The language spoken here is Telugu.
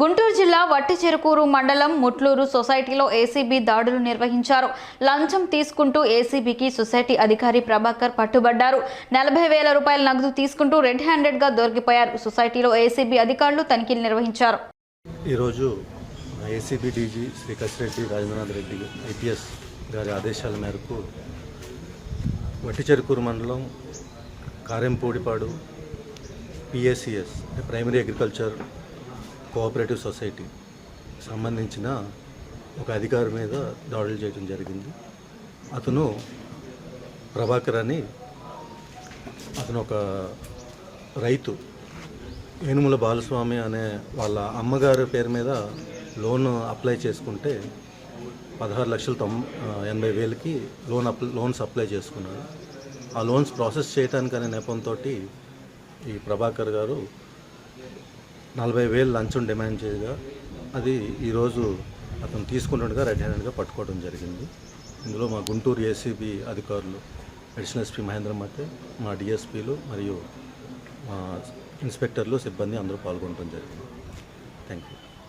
గుంటూరు జిల్లా వట్టిచెరుకూరు మండలం ముట్లూరు సొసైటీలో ఏసీబీ దాడులు నిర్వహించారు. లంచం తీసుకుంటూ ఏసీబీకి సొసైటీ అధికారి ప్రభాకర్ పట్టుబడ్డారు. నలభై వేల రూపాయల నగదు తీసుకుంటూ రెడ్ హ్యాండెడ్గా దొరికిపోయారు. సొసైటీలో ఏసీబీ అధికారులు తనిఖీలు నిర్వహించారు. ఈరోజు ACB DG Shri Kasireddy Rajendranath Reddy IPS గారి ఆదేశాల మేరకు వట్టిచెరుకూరు మండలం Karempudipadu PSCS primary agriculture cooperative society సంబంధించిన ఒక అధికారి మీద దాడులు చేయడం జరిగింది. అతను ప్రభాకర్ అని అతను ఒక రైతు ఏనుముల బాలస్వామి అనే వాళ్ళ అమ్మగారి పేరు మీద లోన్ అప్లై చేసుకుంటే పదహారు లక్షల తొం ఎనభై వేలకి లోన్ అప్ లోన్స్ అప్లై చేసుకున్నాడు. ఆ లోన్స్ ప్రాసెస్ చేయడానికి అనే నెపంతో ఈ ప్రభాకర్ గారు నలభై వేలు లంచం డిమాండ్ చేయగా అది ఈరోజు అతను తీసుకుంటుండగా రెడ్ హ్యాండెడ్గా పట్టుకోవడం జరిగింది. ఇందులో మా గుంటూరు ఏసీబీ అధికారులు అడిషనల్ ఎస్పీ మహేంద్ర మతే మా డిఎస్పీలు మరియు మా ఇన్స్పెక్టర్లు సిబ్బంది అందరూ పాల్గొనడం జరిగింది. Thank you